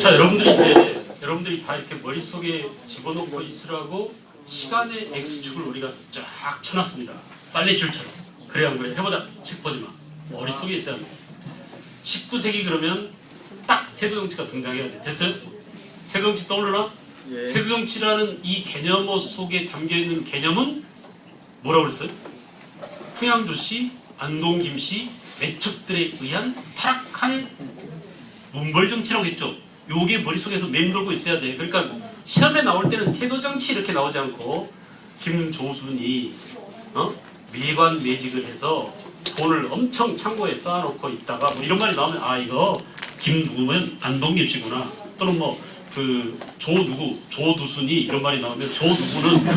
자 여러분들이 이제 여러분들이 다 이렇게 머릿속에 집어넣고 있으라고 시간의 X축을 우리가 쫙 쳐놨습니다. 빨래줄처럼. 그래 안 그래? 해보자. 책 보지 마. 머릿속에 있어야 합니다. 19세기 그러면 딱 세도정치가 등장해야 돼. 됐어요? 세도정치 떠오르나? 예. 세도정치라는 이 개념어 속에 담겨있는 개념은 뭐라고 그랬어요? 풍양조씨, 안동김씨, 매척들에 의한 타락한 문벌정치라고 했죠. 요게 머릿속에서 맴돌고 있어야 돼. 그러니까 시험에 나올 때는 세도정치 이렇게 나오지 않고 김조순이 어? 매관 매직을 해서 돈을 엄청 창고에 쌓아놓고 있다가 뭐 이런 말이 나오면 아 이거 김 누구면 안동김 씨구나 또는 뭐 그 조 누구 조두순이 이런 말이 나오면 조 누구는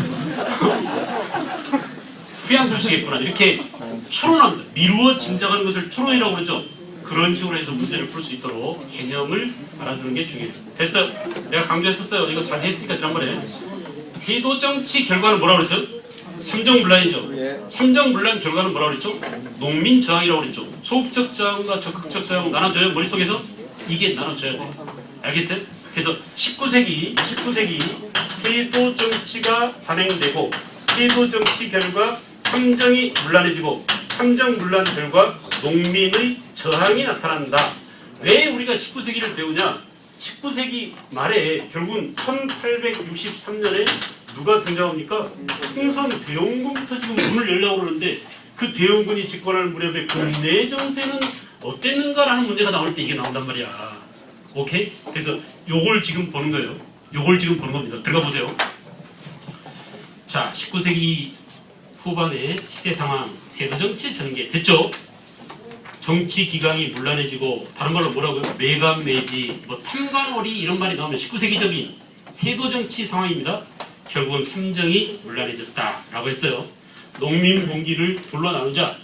후양조씨겠구나 이렇게 추론합니다. 미루어 짐작하는 것을 추론이라고 그러죠. 그런 식으로 해서 문제를 풀 수 있도록 개념을 알아두는 게 중요해요. 됐어요. 내가 강조했었어요. 이거 자세히 했으니까 지난번에 세도 정치 결과는 뭐라고 그랬어요? 삼정분란이죠. 예. 삼정분란 결과는 뭐라고 그랬죠? 농민 저항이라고 그랬죠. 소극적 저항과 적극적 저항 나눠줘요. 머릿속에서 이게 나눠줘야 돼요. 알겠어요? 그래서 19세기 19세기 세도 정치가 단행되고 세도 정치 결과 삼정이 문란해지고 삼정 문란 결과 농민의 저항이 나타난다. 왜 우리가 19세기를 배우냐? 19세기 말에 결국은 1863년에 누가 등장합니까? 흥선 대원군부터 지금 문을 열려고 그러는데 그 대원군이 집권할 무렵에 국내 정세는 어땠는가라는 문제가 나올 때 이게 나온단 말이야. 오케이? 그래서 요걸 지금 보는 거예요. 요걸 지금 보는 겁니다. 들어가 보세요. 자, 19세기 후반의 시대 상황, 세도 정치 전개 됐죠? 정치 기강이 문란해지고 다른 말로 뭐라고요? 매감 매지, 뭐 탐관오리 이런 말이 나오면 19세기적인 세도 정치 상황입니다. 결국은 삼정이 문란해졌다라고 했어요. 농민 봉기를 둘러 나누자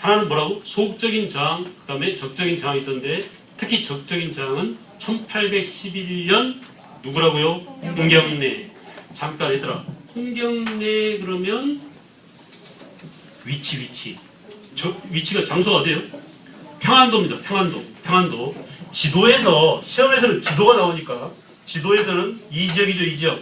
하나는 뭐라고? 소극적인 저항, 그 다음에 적적인 저항이 있었는데 특히 적적인 저항은 1811년 누구라고요? 홍경래. 잠깐 얘들아. 홍경래 그러면 위치 위치. 저 위치가 장소가 어디예요? 평안도입니다. 평안도. 평안도. 지도에서 시험에서는 지도가 나오니까 지도에서는 이 지역이죠, 이 지역.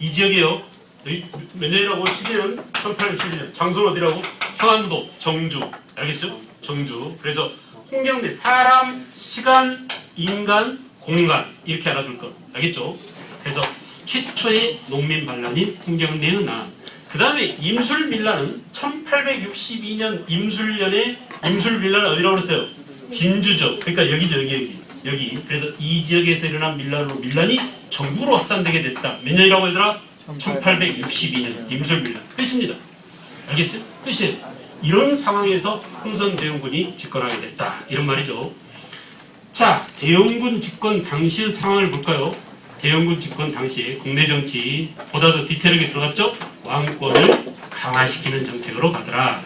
이 지역이에요. 여기 몇 년이라고? 12년? 1811년. 장소는 어디라고? 평안도, 정주. 알겠어요? 정주. 그래서 홍경래 사람, 시간, 인간, 공간 이렇게 알아둘 것. 알겠죠? 그래서 최초의 농민 반란인 홍경래의 난. 그 다음에 임술밀란은 1862년 임술년에 임술밀란은 어디라고 그랬어요? 진주죠. 그러니까 여기죠, 여기, 여기. 여기. 그래서 이 지역에서 일어난 밀란으로 밀란이 전국으로 확산되게 됐다. 몇 년이라고 얘들아? 1862년 임술밀란. 끝입니다. 알겠어요? 끝이에요. 이런 상황에서 흥선 대원군이 집권하게 됐다. 이런 말이죠. 자, 대원군 집권 당시의 상황을 볼까요? 대원군 집권 당시에 국내 정치 보다 더 디테일하게 들어갔죠? 왕권을 강화시키는 정책으로 가더라.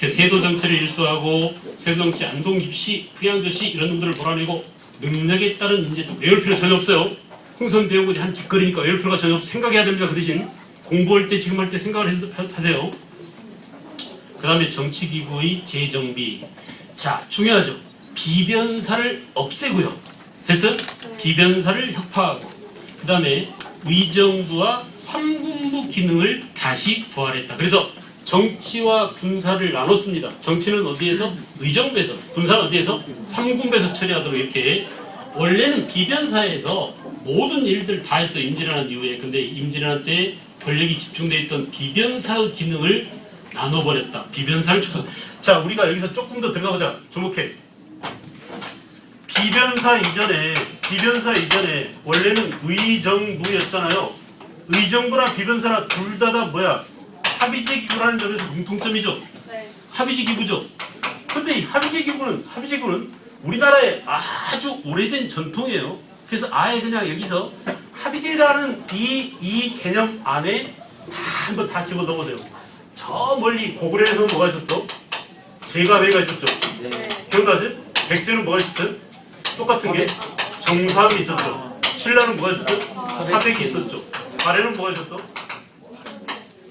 세도 정치를 일수하고 세도 정치 안동 입시, 부양교시 이런 놈들을 몰아내고 능력에 따른 인재도 외울 필요 전혀 없어요. 흥선 대원군이 한 짓거리니까 외울 필요가 전혀 없어. 생각해야 됩니다. 그 대신 공부할 때 지금 할 때 생각을 해- 하세요. 그 다음에 정치기구의 재정비. 자, 중요하죠. 비변사를 없애고요. 됐어요? 비변사를 혁파하고. 그 다음에 의정부와 삼군부 기능을 다시 부활했다. 그래서 정치와 군사를 나눴습니다. 정치는 어디에서? 의정부에서. 군사는 어디에서? 삼군부에서 처리하도록 이렇게. 원래는 비변사에서 모든 일들 다 했어요. 임진왜란 이후에. 근데 임진왜란 때 권력이 집중돼 있던 비변사의 기능을 나눠버렸다. 비변사를 축소. 자, 우리가 여기서 조금 더 들어가 보자. 주목해. 비변사 이전에 비변사 이전에 원래는 의정부였잖아요. 의정부나 비변사나 둘 다 다 뭐야? 합의제 기구라는 점에서 공통점이죠. 네. 합의제 기구죠. 근데 이 합의제 기구는 합의제 기구는 우리나라의 아주 오래된 전통이에요. 그래서 아예 그냥 여기서 합의제라는 이, 이 개념 안에 다 한번 다 집어 넣어보세요. 저 멀리 고구려에서 뭐가 있었어? 제가배가 있었죠. 네. 기억나세요? 백제는 뭐가 있었어요? 똑같은 게 정삼이 있었죠. 신라는 뭐가 있었어요? 사백이 있었죠. 발해는 뭐가 있었어?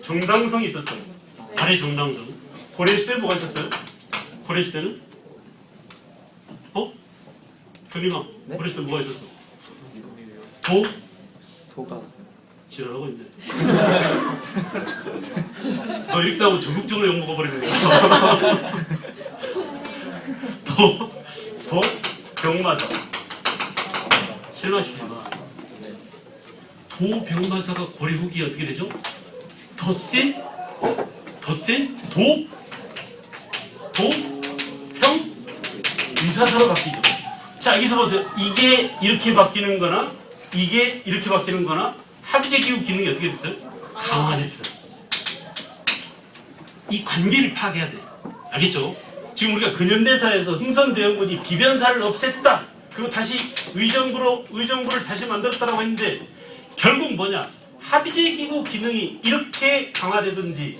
정당성이 있었죠. 발해 정당성. 고려 시대 뭐가 있었어요? 고려 시대는 어? 견림아 네? 때 뭐가 있었어? 도? 도가 지랄하고 있네. 너 이렇게 나오면 전국적으로 욕 먹어버리는 거야. 도, 도, 병마사. 실망시키지 마. 도, 병마사가 고려 후기에 어떻게 되죠? 덧세? 덧세? 도? 도? 평? 의사사로 바뀌죠. 자, 여기서 보세요. 이게 이렇게 바뀌는 거나 이게 이렇게 바뀌는 거나 합의제 기후 기능이 어떻게 됐어요? 강화됐어요. 이 관계를 파악해야 돼. 알겠죠? 지금 우리가 근현대사에서 흥선대원군이 비변사를 없앴다. 그리고 다시 의정부로 의정부를 다시 만들었다라고 했는데 결국 뭐냐? 합의제 기구 기능이 이렇게 강화되든지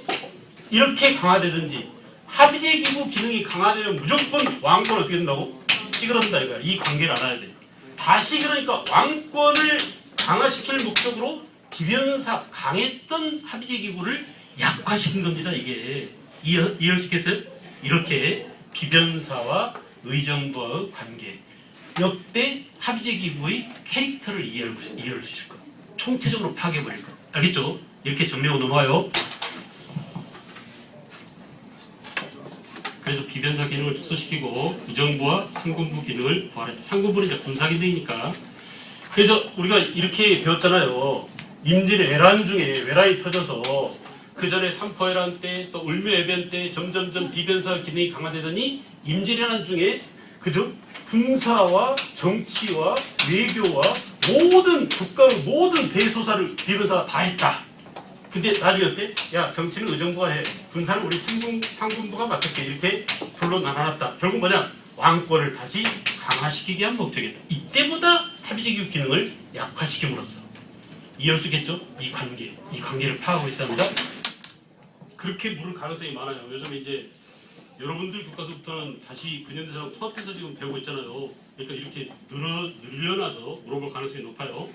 이렇게 강화되든지 합의제 기구 기능이 강화되면 무조건 왕권 어떻게 된다고? 찌그러든다 이거야. 이 관계를 알아야 돼. 다시 그러니까 왕권을 강화시킬 목적으로 비변사 강했던 합의제 기구를 약화시킨 겁니다. 이게 이해, 이해할 수 있겠어요? 이렇게 비변사와 의정부와의 관계 역대 합의제 기구의 캐릭터를 이해할, 수- 이해할 수 있을 것 총체적으로 파괴해버릴 것 알겠죠? 이렇게 정리하고 넘어와요. 그래서 비변사 기능을 축소시키고 구정부와 상군부 기능을 부활했다. 상군부는 이제 군사 기능이니까. 그래서 우리가 이렇게 배웠잖아요. 임진의 외란 중에 외란이 터져서 그 전에 삼포해란 때또 을묘해변 때 점점점 비변사 기능이 강화되더니 임진왜란 중에 그죠? 군사와 정치와 외교와 모든 국가의 모든 대소사를 비변사가 다 했다. 근데 나중에 어때? 야 정치는 의정부가 해 군사는 우리 상군, 상군부가 맡을게 이렇게 둘로 나눠놨다 결국 뭐냐 왕권을 다시 강화시키기 위한 목적이다 이때보다 합의적 기능을 약화시킴으로써 있겠죠? 이 관계 이 관계를 파악하고 있어야 합니다 그렇게 물을 가능성이 많아요 요즘 이제 여러분들 교과서부터는 다시 근현대사랑 통합해서 지금 배우고 있잖아요 그러니까 이렇게 늘어, 늘려놔서 물어볼 가능성이 높아요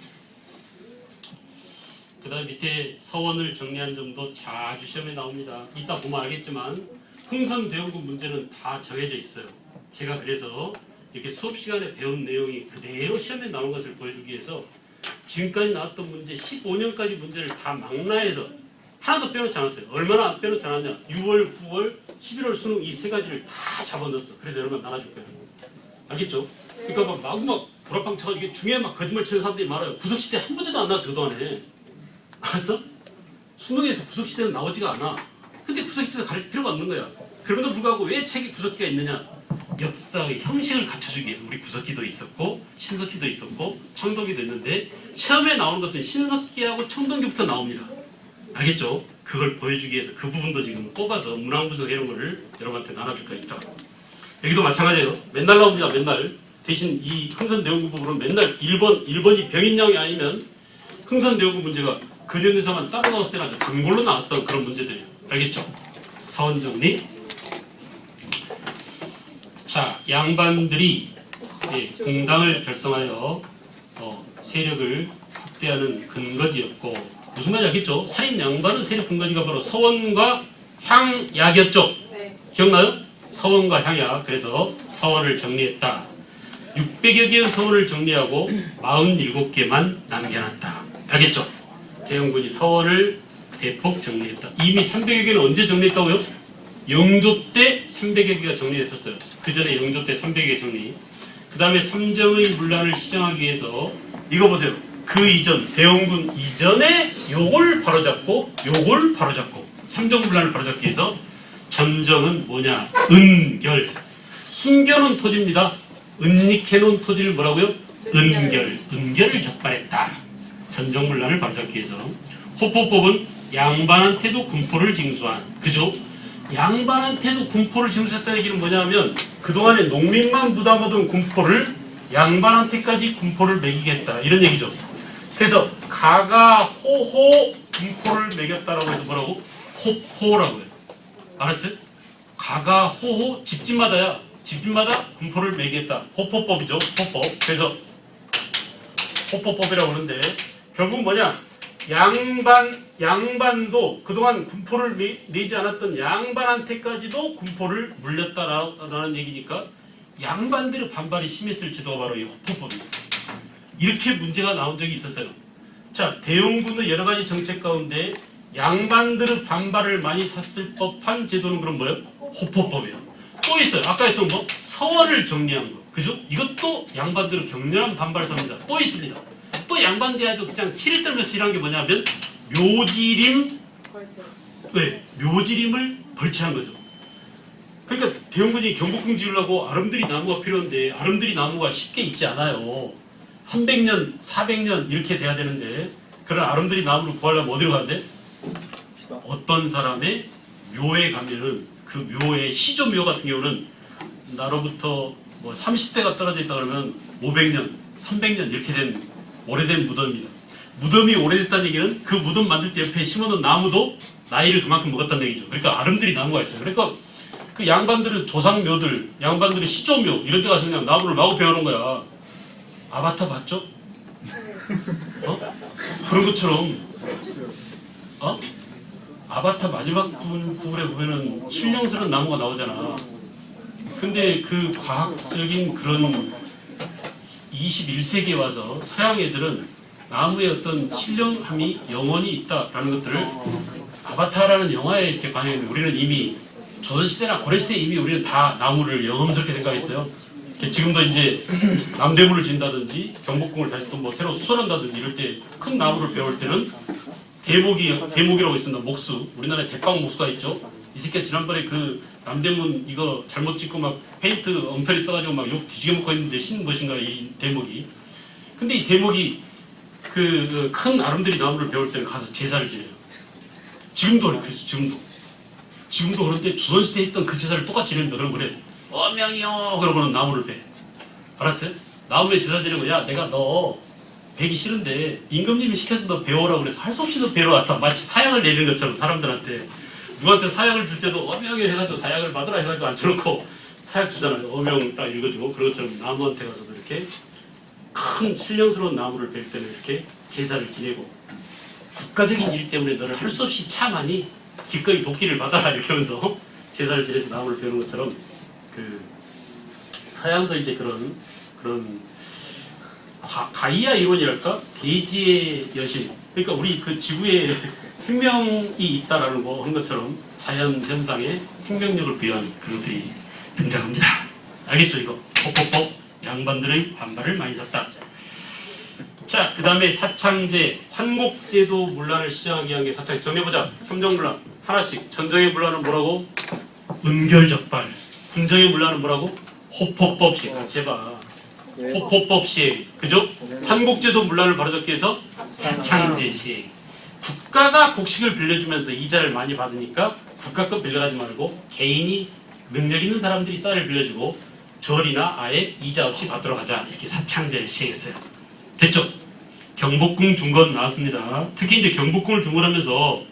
그 다음에 밑에 서원을 정리한 점도 자주 시험에 나옵니다. 이따 보면 알겠지만 흥선대원군 문제는 다 정해져 있어요. 제가 그래서 이렇게 수업 시간에 배운 내용이 그대로 시험에 나온 것을 보여주기 위해서 지금까지 나왔던 문제 15년까지 문제를 다 망라해서 하나도 빼놓지 않았어요. 얼마나 안 빼놓지 않았냐. 6월, 9월, 11월 수능 이 세 가지를 다 잡아넣었어. 그래서 여러분 나눠줄 거예요. 알겠죠? 그러니까 막 마구 막 불합방 쳐가지고 이게 중에 막 거짓말 치는 사람들이 많아요. 구석시대 한 문제도 안 나왔어 그동안에. 알았어? 수능에서 구석시대는 나오지가 않아. 근데 구석시대가 가릴 필요가 없는 거야. 그럼에도 불구하고 왜 책에 구석기가 있느냐? 역사의 형식을 갖춰주기 위해서 우리 구석기도 있었고 신석기도 있었고 청동기도 있는데 시험에 나오는 것은 신석기하고 청동기부터 나옵니다. 알겠죠? 그걸 보여주기 위해서 그 부분도 지금 뽑아서 문항분석 이런 거를 여러분한테 나눠줄 거야 이따. 여기도 마찬가지예요. 맨날 나옵니다. 맨날. 대신 이 부분은 맨날 1번, 1번이 병인양이 아니면 흥선대원군 문제가 근현대사만 따로 나왔을 때가 단골로 나왔던 그런 문제들이에요. 알겠죠? 사원 정리. 자, 양반들이 예, 공당을 결성하여 어, 세력을 확대하는 근거지였고 무슨 말인지 알겠죠? 살인 양반의 세력 근거지가 바로 서원과 향약이었죠. 네. 기억나요? 서원과 향약. 그래서 서원을 정리했다. 600여 개의 서원을 정리하고 47개만 남겨놨다. 알겠죠? 대영군이 서원을 대폭 정리했다. 이미 300여 개는 언제 정리했다고요? 영조 때 300여 개가 정리됐었어요. 그 전에 영조 때 300여 개 정리. 그 다음에 삼정의 문란을 시정하기 위해서 이거 보세요. 그 이전 대원군 이전에 요걸 바로잡고 요걸 바로잡고 삼정문란을 바로잡기 위해서 전정은 뭐냐? 은결. 숨겨놓은 토지입니다. 은닉해놓은 토지를 뭐라고요? 은결. 은결을 적발했다. 전정문란을 바로잡기 위해서 호포법은 양반한테도 군포를 징수한 그죠? 양반한테도 군포를 징수했다는 얘기는 뭐냐면 그동안에 농민만 부담하던 군포를 양반한테까지 군포를 매기겠다 이런 얘기죠. 그래서 가가 호호 군포를 매겼다라고 해서 뭐라고? 호호라고 해요. 알았어요? 가가 호호 집집마다야 집집마다 군포를 매기겠다. 호포법이죠. 호법. 그래서 호포법이라고 그러는데 결국 뭐냐? 양반 양반도 그동안 군포를 매, 내지 않았던 양반한테까지도 군포를 물렸다라는 얘기니까 양반들의 반발이 심했을 지도가 바로 이 호포법입니다. 이렇게 문제가 나온 적이 있었어요. 자, 대응군의 여러 가지 정책 가운데 양반들의 반발을 많이 샀을 법한 제도는 그럼 뭐예요? 호포법이에요. 또 있어요. 아까 했던 뭐 서원을 정리한 거. 그죠? 이것도 양반들의 격렬한 반발을 삽니다. 또 있습니다. 또 양반대하도 그냥 치를 떨면서 일한 게 뭐냐면 묘지림 왜? 묘지림을 벌채한 거죠. 그러니까 대원군이 경복궁 지으려고 아름드리 나무가 필요한데 아름드리 나무가 쉽게 있지 않아요. 300년, 400년 이렇게 돼야 되는데 그런 아름드리 나무를 구하려면 어디로 돼? 어떤 사람의 묘에 가면은 그 묘의 시조묘 같은 경우는 나로부터 뭐 30대가 떨어져 있다 그러면 500년, 300년 이렇게 된 오래된 무덤입니다. 무덤이 오래됐다는 얘기는 그 무덤 만들 때 옆에 심어놓은 나무도 나이를 그만큼 먹었다는 얘기죠. 그러니까 아름드리 나무가 있어요. 그러니까 그 양반들은 조상묘들, 양반들은 시조묘 이런 데 가서 그냥 나무를 마구 베어놓은 거야. 아바타 봤죠? 어? 그런 것처럼 어? 아바타 마지막 부- 부분에 보면은 신령스러운 나무가 나오잖아. 근데 그 과학적인 그런 21세기에 와서 서양 애들은 나무의 어떤 신령함이 영원히 있다라는 것들을 아바타라는 영화에 이렇게 반영했는데 우리는 이미 조선시대나 고려시대 이미 우리는 다 나무를 영험스럽게 생각했어요. 지금도 이제 남대문을 진다든지 경복궁을 다시 또 뭐 새로 수선한다든지 이럴 때 큰 나무를 배울 때는 대목이 대목이라고 있습니다. 목수 우리나라에 대빵 목수가 있죠. 이 새끼가 지난번에 그 남대문 이거 잘못 찍고 막 페인트 엉터리 써가지고 막 욕 뒤지게 먹고 있는데 신 것인가 이 대목이. 근데 이 대목이 그 큰 아름드리 나무를 배울 때는 가서 제사를 지내요. 지금도 그래, 그래서 지금도. 지금도 그런데 조선시대에 있던 그 제사를 똑같이 지내는데 그럼 그래. 어명이요 그러고는 나무를 배. 알았어요? 나무에 제사 지내고 야 내가 너 배기 싫은데 임금님이 시켜서 너 배워라 그래서 할 수 없이 너 배우러 왔다 마치 사약을 내리는 것처럼 사람들한테 누구한테 사약을 줄 때도 어명이 해가지고 사약을 받으라 해가지고 앉혀놓고 사약 주잖아요 어명 딱 읽어주고 그런 것처럼 나무한테 가서도 이렇게 큰 신령스러운 나무를 뵐 때는 이렇게 제사를 지내고 국가적인 일 때문에 너를 할 수 없이 참하니 기꺼이 도끼를 받아라 이렇게 하면서 제사를 지내서 나무를 배우는 것처럼 그 서양도 이제 그런 그런 가, 가이아 이론이랄까 대지의 여신 그러니까 우리 그 지구에 생명이 있다라는 거한 것처럼 자연 현상에 생명력을 부여한 그런 것들이 등장합니다. 알겠죠 이거 법법법 양반들의 반발을 많이 샀다. 자, 그 다음에 사창제, 환곡제도 문란을 시작하기 위한 게 사창 정해보자. 삼정문란 하나씩. 전정의 문란은 뭐라고? 은결적발. 군정의 문란은 뭐라고? 호포법시. 같이 해봐. 호포법 시행. 그죠? 환곡제도 문란을 바로잡기 위해서 사창제 시행. 국가가 곡식을 빌려주면서 이자를 많이 받으니까 국가 거 빌려가지 말고 개인이 능력 있는 사람들이 쌀을 빌려주고 절이나 아예 이자 없이 받도록 하자. 이렇게 사창제를 시행했어요. 됐죠? 경복궁 중건 나왔습니다. 특히 이제 경복궁을 중건하면서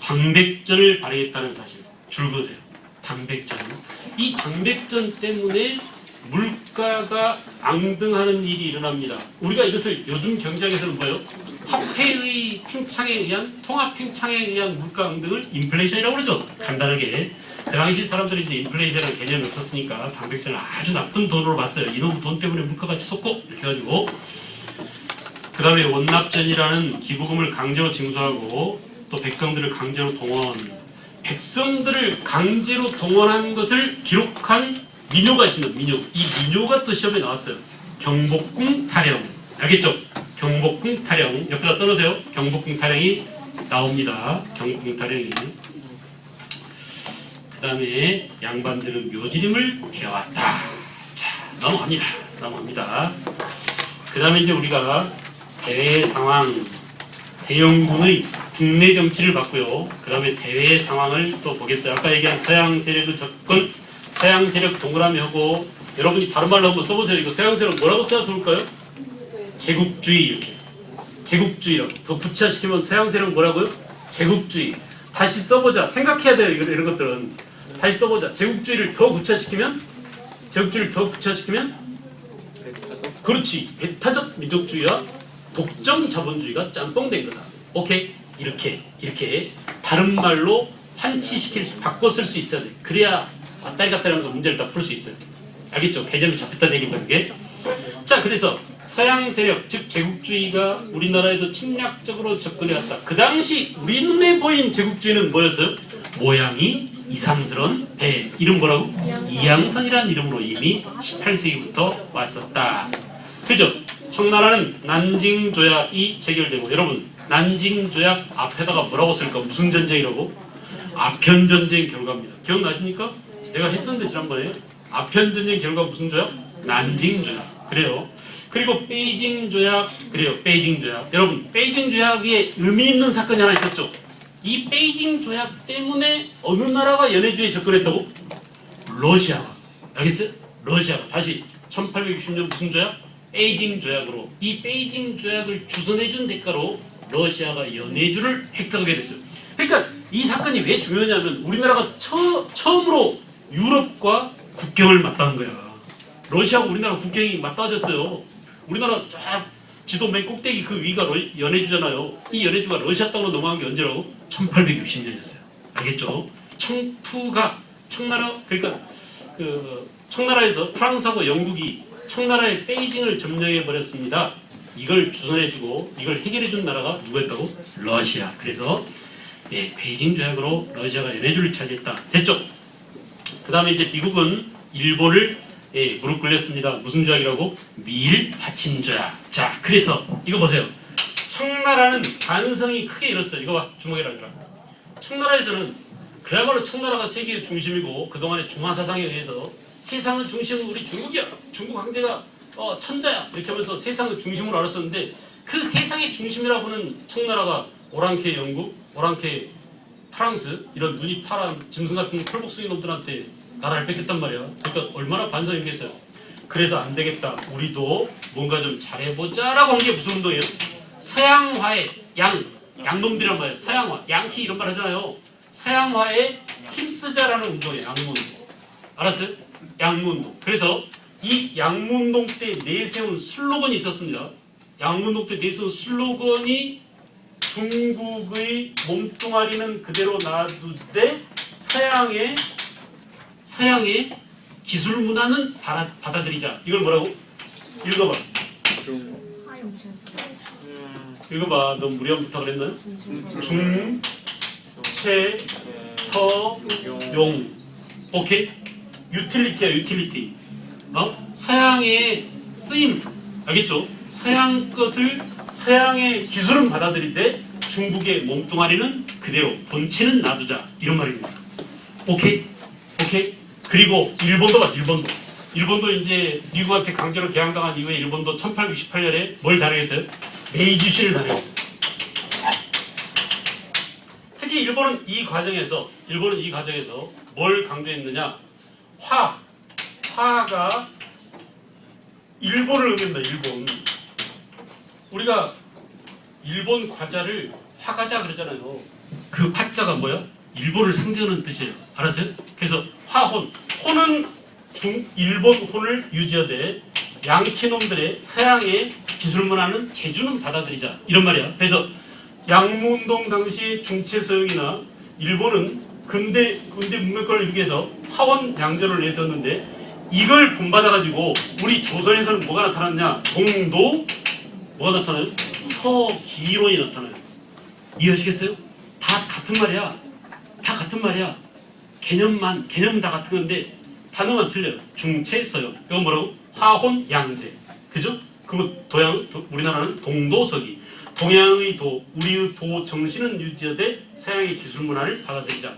당백전을 발행했다는 사실 줄거세요. 당백전. 이 당백전 때문에 물가가 앙등하는 일이 일어납니다. 우리가 이것을 요즘 경제학에서는 뭐예요? 화폐의 팽창에 의한 통합 팽창에 의한 물가 앙등을 인플레이션이라고 그러죠. 간단하게. 그 당시 사람들이 이제 인플레이션이라는 개념이 없었으니까 당백전을 아주 나쁜 돈으로 봤어요. 이놈 돈 때문에 물가가 치솟고 이렇게 해가지고 그 다음에 원납전이라는 기부금을 강제로 징수하고 또 백성들을 강제로 동원 백성들을 강제로 동원한 것을 기록한 민요가 있습니다. 민요. 이 민요가 또 시험에 나왔어요. 경복궁 타령. 알겠죠? 경복궁 타령. 옆에다 써놓으세요. 경복궁 타령이 나옵니다. 경복궁 타령이. 그 다음에 양반들은 묘지림을 배워왔다. 자, 넘어갑니다. 넘어갑니다. 그 다음에 이제 우리가 대외 상황, 대영군의 국내 정치를 봤고요. 그 다음에 대외 상황을 또 보겠어요. 아까 얘기한 서양 세력의 접근, 서양 세력 동그라미 하고 여러분이 다른 말로 한번 써보세요. 이거 서양 세력 뭐라고 써야 좋을까요? 제국주의 이렇게. 제국주의라고. 더 구체화시키면 서양 세력 뭐라고요? 제국주의. 다시 써보자. 생각해야 돼요. 이거- 이런 것들은. 다시 써보자. 제국주의를 더 구체화시키면 제국주의를 더 구체화시키면 그렇지. 배타적 민족주의와 독점 자본주의가 짬뽕된 거다. 오케이? 이렇게 이렇게 다른 말로 환치시킬 수, 바꿔 쓸 수 있어야 돼. 그래야 왔다리 갔다리 하면서 문제를 다 풀 수 있어요. 알겠죠? 개념이 잡혔다는 얘기입니다. 그게. 자, 그래서 서양 세력, 즉 제국주의가 우리나라에도 침략적으로 접근해왔다. 그 당시 우리 눈에 보인 제국주의는 뭐였어요? 모양이 이상스러운 배. 이름 뭐라고? 이양선이라는 이름으로 이미 18세기부터 왔었다. 그죠? 청나라는 난징 조약이 체결되고 여러분 난징 조약 앞에다가 뭐라고 쓸까? 무슨 전쟁이라고? 아편 전쟁 결과입니다. 기억나십니까? 내가 했었는데 지난번에 아편 전쟁 결과 무슨 조약? 난징 조약. 그래요. 그리고 베이징 조약 그래요. 베이징 조약. 여러분 베이징 조약에 의미 있는 사건이 하나 있었죠. 이 베이징 조약 때문에 어느 나라가 연해주의에 접근했다고? 러시아가. 알겠어요? 러시아가 다시 1860년 무슨 조약? 베이징 조약으로 이 베이징 조약을 주선해준 대가로 러시아가 연해주를 획득하게 됐어요. 그러니까 이 사건이 왜 중요하냐면 우리나라가 처, 처음으로 유럽과 국경을 맞닿은 거야. 러시아하고 우리나라 국경이 맞닿아졌어요. 우리나라 쫙 지도 맨 꼭대기 그 위가 러- 연해주잖아요. 이 연해주가 러시아 땅으로 넘어간 게 언제라고? 1860년이었어요. 알겠죠? 청투가 청나라 그러니까 그 청나라에서 프랑스하고 영국이 청나라의 베이징을 점령해 버렸습니다. 이걸 주선해주고 이걸 해결해준 나라가 누구였다고? 러시아. 그래서 예, 베이징 조약으로 러시아가 연해주를 차지했다. 됐죠? 그 다음에 이제 미국은 일본을 예, 무릎 꿇렸습니다. 무슨 조약이라고? 미일 파친 조약. 자, 그래서 이거 보세요. 청나라는 반성이 크게 일었어요. 이거 봐, 주목해라, 얘들아. 청나라에서는 그야말로 청나라가 세계의 중심이고 그동안의 중화 사상에 의해서 세상의 중심은 우리 중국이야. 중국 황제가 어, 천자야. 이렇게 하면서 세상의 중심으로 알았었는데 그 세상의 중심이라고 하는 청나라가 오랑캐 영국, 오랑캐 프랑스 이런 눈이 파란 짐승 같은 털복숭이 놈들한테 나라를 뺏겼단 말이야. 그러니까 얼마나 반성이겠어요. 그래서 안 되겠다. 우리도 뭔가 좀 잘해보자라고 한 게 무슨 운동이에요? 서양화의 양 양놈들이란 말이에요. 서양화 양키 이런 말 하잖아요. 서양화에 힘쓰자라는 운동이에요. 양문 운동. 알았어요? 양문 운동. 그래서 이 양문운동 때 내세운 슬로건이 있었습니다. 양문운동 때 내세운 슬로건이 중국의 몸뚱아리는 그대로 놔두되 서양의 서양의 기술 문화는 받아, 받아들이자. 이걸 뭐라고? 읽어봐. 읽어봐. 너 부탁을 했나요? 중, 채, 서, 용. 오케이? 유틸리티야, 유틸리티. 어? 서양의 쓰임. 알겠죠? 서양 것을 서양의 기술은 받아들이되 중국의 몸뚱아리는 그대로 본체는 놔두자. 이런 말입니다. 오케이? 오케이? 그리고 일본도 봐, 일본도. 일본도 이제 미국한테 강제로 개항당한 이후에 일본도 1868년에 뭘 단행했어요? 메이주시를 단행했어요. 특히 일본은 이 과정에서 일본은 이 과정에서 뭘 강조했느냐? 화, 화가 일본을 의미합니다. 일본. 우리가 일본 과자를 화과자 그러잖아요. 그 화자가 뭐야? 일본을 상징하는 뜻이에요. 알았어요? 그래서 화혼, 혼은 중 일본 혼을 유지하되 양키놈들의 서양의 기술 문화는 제주는 받아들이자 이런 말이야. 그래서 양무운동 당시 중체서역이나 일본은 근대 근대 문명권을 위해서 화원 양전을 내세웠는데 이걸 본받아가지고 우리 조선에서는 뭐가 나타났냐? 동도 뭐가 나타나요? 서기론이 나타나요. 이해하시겠어요? 다 같은 말이야. 다 같은 말이야. 개념만 개념은 다 같은 건데 단어만 틀려요. 중체 서역. 이건 뭐라고? 화혼 양제. 그죠? 그거 도양 도- 우리나라는 동도서기. 동양의 도, 우리의 도 정신은 유지하되 서양의 기술 문화를 받아들이자.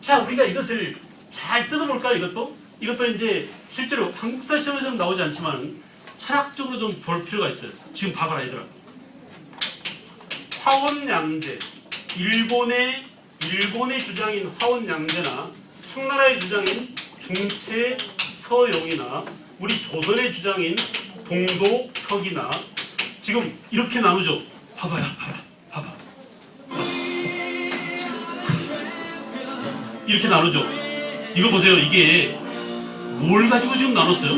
자, 우리가 이것을 잘 뜯어볼까 이것도? 이것도 이제 실제로 한국사 시험에서는 나오지 않지만 철학적으로 좀 볼 필요가 있어요. 지금 봐봐라 얘들아. 화원양제. 일본의 일본의 주장인 화원양제나 청나라의 주장인 중체 서용이나 우리 조선의 주장인 동도 석이나 지금 이렇게 나누죠. 봐봐요, 봐봐, 봐봐. 이렇게 나누죠. 이거 보세요. 이게 뭘 가지고 지금 나눴어요?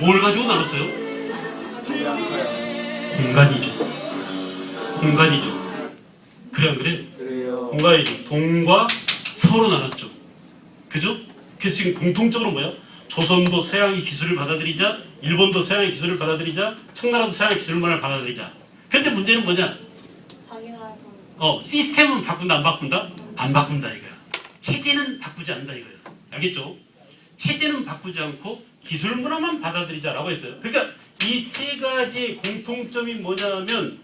뭘 가지고 나눴어요? 공간이죠. 공간이죠. 그래 안 그래? 그래요. 공간이죠. 동과 서로 나눴죠. 그죠? 그래서 지금 공통적으로 뭐야? 조선도 서양의 기술을 받아들이자 일본도 서양의 기술을 받아들이자 청나라도 서양의 기술만을 받아들이자 근데 문제는 뭐냐 자기 나라 어 시스템은 바꾼다 안 바꾼다? 안 바꾼다 이거야 체제는 바꾸지 않는다 이거야 알겠죠? 체제는 바꾸지 않고 기술 문화만 받아들이자라고 했어요 그러니까 이 세 가지의 공통점이 뭐냐면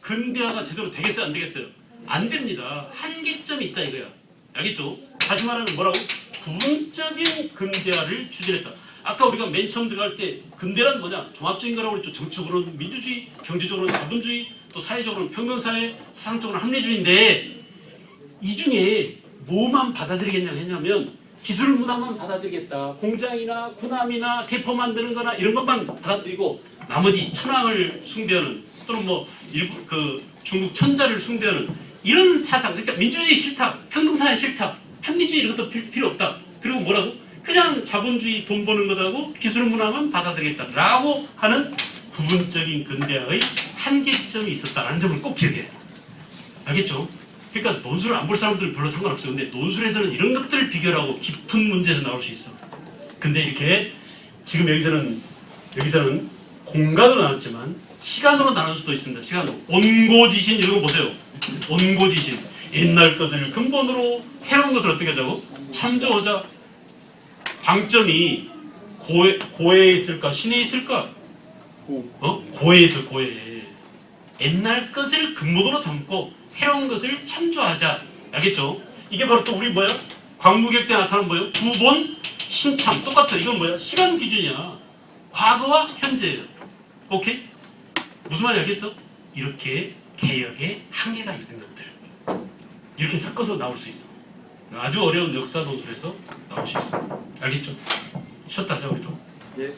근대화가 제대로 되겠어요 안 되겠어요? 안 됩니다 한계점이 있다 이거야 알겠죠? 다시 말하면 뭐라고? 부분적인 근대화를 추진했다. 아까 우리가 맨 처음 들어갈 때 근대란 뭐냐? 종합적인 거라고 그랬죠. 정치적으로는 민주주의, 경제적으로는 자본주의, 또 사회적으로는 평등사회, 사상적으로는 합리주의인데 이 중에 뭐만 받아들이겠냐 했냐면 기술 문화만 받아들이겠다. 공장이나 군함이나 대포 만드는 거나 이런 것만 받아들이고 나머지 천황을 숭배하는 또는 뭐 일부 그 중국 천자를 숭배하는 이런 사상 그러니까 민주주의 싫다. 평등사회 싫다. 합리주의 이런 것도 필- 필요 없다. 그리고 뭐라고? 그냥 자본주의 돈 버는 것하고 기술 문화만 받아들이겠다라고 하는 부분적인 근대화의 한계점이 있었다라는 점을 꼭 기억해야 돼. 알겠죠? 그러니까 논술을 안 볼 사람들은 별로 상관없어요. 근데 논술에서는 이런 것들을 비교하고 깊은 문제에서 나올 수 있어. 근데 이렇게 지금 여기서는 여기서는 공간으로 나눴지만 시간으로 나눌 수도 있습니다. 시간으로. 온고지신 이런 거 보세요. 온고지신. 옛날 것을 근본으로 새로운 것을 어떻게 하자고? 참조하자. 방점이 고에, 고에 있을까? 신에 있을까? 어? 고에 있어 고에. 옛날 것을 근본으로 삼고 새로운 것을 참조하자. 알겠죠? 이게 바로 또 우리 뭐야? 광무격 때 나타난 뭐예요? 구본 신참 똑같아. 이건 뭐야? 시간 기준이야. 과거와 현재예요. 오케이? 무슨 말인지 알겠어? 이렇게 개혁의 한계가 있는 것들. 이렇게 섞어서 나올 수 있어. 아주 어려운 역사 논술에서 나올 수 있어. 알겠죠? 쉬었다 하자 우리도. 예.